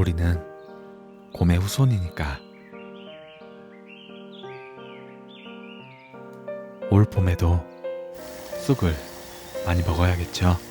우리는 곰의 후손이니까. 올 봄에도 쑥을 많이 먹어야겠죠.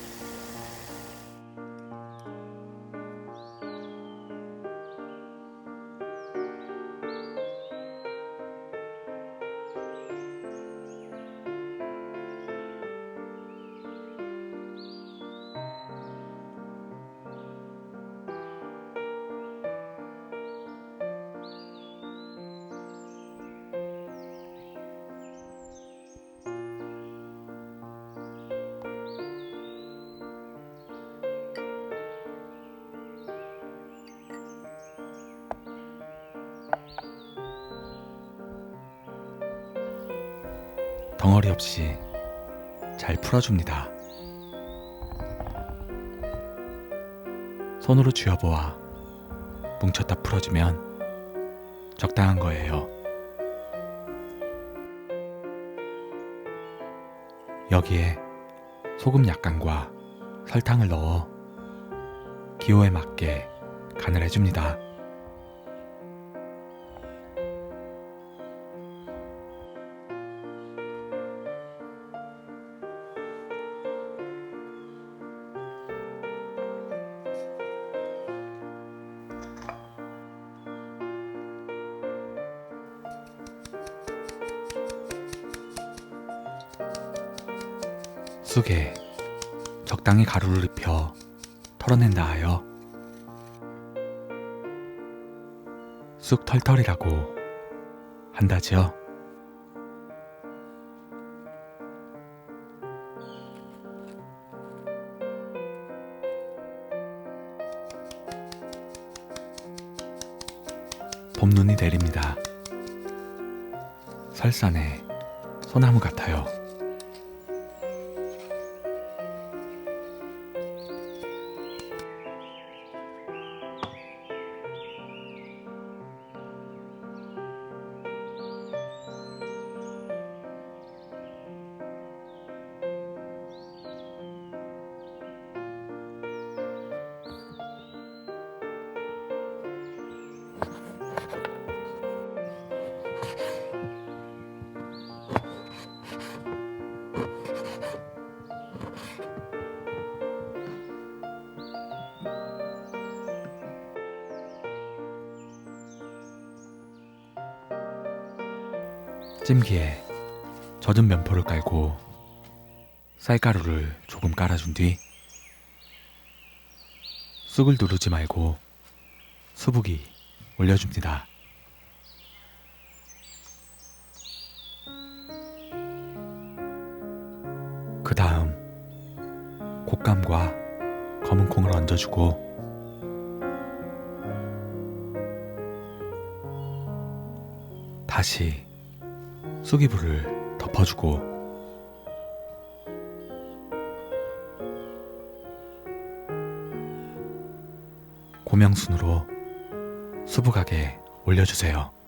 덩어리 없이 잘 풀어줍니다. 손으로 쥐어보아 뭉쳤다 풀어주면 적당한 거예요. 여기에 소금 약간과 설탕을 넣어 기호에 맞게 간을 해줍니다. 쑥에 적당히 가루를 입혀 털어낸다 하여 쑥 털털이라고 한다지요. 봄눈이 내립니다. 설산에 소나무 같아요. 찜기에 젖은 면포를 깔고 쌀가루를 조금 깔아준 뒤 쑥을 누르지 말고 수북이 올려줍니다. 그 다음 곶감과 검은 콩을 얹어주고 다시 쑥이불을 덮어주고 고명순으로 수북하게 올려주세요.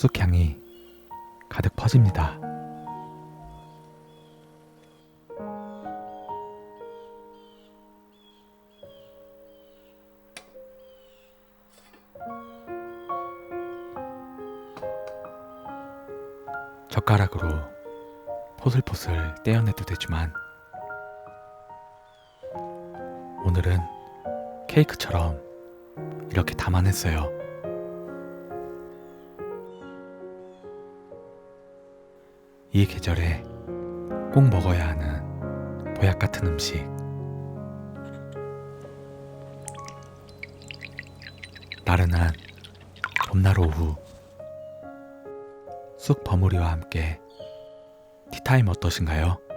쑥향이 가득 퍼집니다. 젓가락으로 포슬포슬 떼어내도 되지만 오늘은 케이크처럼 이렇게 담아냈어요. 이 계절에 꼭 먹어야 하는 보약 같은 음식. 나른한 봄날 오후 쑥 버무리와 함께 티타임 어떠신가요?